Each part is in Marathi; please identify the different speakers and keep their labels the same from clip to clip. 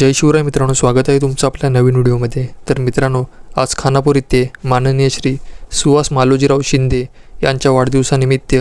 Speaker 1: जय शिवराय मित्रांनो स्वागत आहे तुमचं आपल्या नवीन व्हिडिओमध्ये. तर मित्रांनो आज खानापूर येथे माननीय श्री सुहास मालोजीराव शिंदे यांच्या वाढदिवसानिमित्त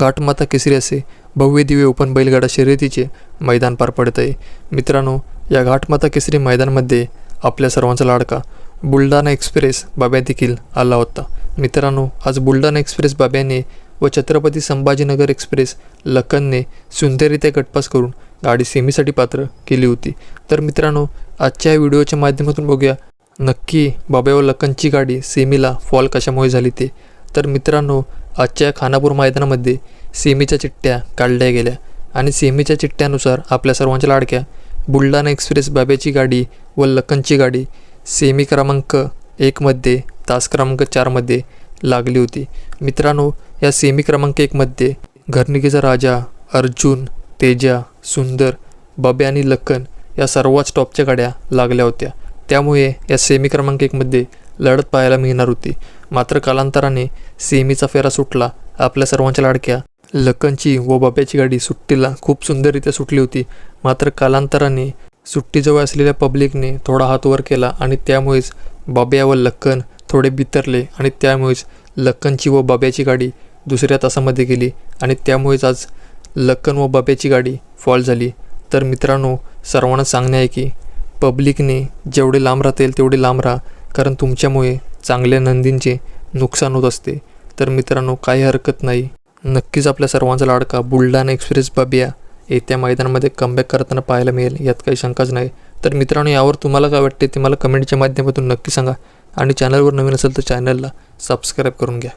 Speaker 1: घाटमाता केसरी असे भव्य दिव्य ओपन बैलगाडा शर्यतीचे मैदान पार पडत आहे. मित्रांनो या घाटमाता केसरी मैदानमध्ये आपल्या सर्वांचा लाडका बुलढाणा एक्सप्रेस बाब्या देखील आला होता. मित्रांनो आज बुलढाणा एक्सप्रेस बाब्याने व छत्रपती संभाजीनगर एक्सप्रेस लखनने सुंदररित्या गटपास करून गाडी सेमीसाठी पात्र केली होती. तर मित्रांनो आजच्या या व्हिडिओच्या माध्यमातून बघूया नक्की बाबा व लखनची गाडी सेमीला फॉल कशामुळे झाली ते. तर मित्रांनो आजच्या खानापूर मैदानामध्ये सेमीच्या चिठ्ठ्या काढल्या गेल्या आणि सेमीच्या चिठ्ठ्यानुसार आपल्या सर्वांच्या लाडक्या बुलढाणा एक्सप्रेस बाब्याची गाडी व लखनची गाडी सेमी क्रमांक एकमध्ये तास क्रमांक चारमध्ये लागली होती. मित्रांनो या सेमी क्रमांक एकमध्ये घरनिकेचा राजा अर्जुन तेजा सुंदर बबे आणि लखन या सर्वच टॉपच्या गाड्या लागल्या होत्या. त्यामुळे या सेमी क्रमांक एकमध्ये लढत पाहायला मिळणार होती. मात्र कालांतराने सेमीचा फेरा सुटला. आपल्या सर्वांच्या लाडक्या लखनची व बब्याची गाडी सुट्टीला खूप सुंदररित्या सुटली होती. मात्र कालांतराने सुट्टीजवळ असलेल्या पब्लिकने थोडा हात वर केला आणि त्यामुळेच बब्या व लखन थोडे बितरले आणि त्यामुळेच लक्कनची व बब्याची गाडी दुसऱ्या तासामध्ये गेली आणि त्यामुळेच आज लक्कन व बब्याची गाडी फॉल झाली. तर मित्रांनो सर्वांना सांगणे आहे की पब्लिकने जेवढे लांब राहतील तेवढे लांब राहा कारण तुमच्यामुळे चांगल्या नंदींचे नुकसान होत असते. तर मित्रांनो काही हरकत नाही. नक्कीच आपल्या सर्वांचा लाडका बुलढाणा एक्सप्रेस बाबिया येत्या मैदानामध्ये कमबॅक करताना पाहायला मिळेल यात काही शंकाच नाही. तर मित्रांनो यावर तुम्हाला काय वाटते ते मला कमेंटच्या माध्यमातून नक्की सांगा. आणि चॅनलवर नवीन असेल तर चॅनलला सबस्क्राईब करून घ्या.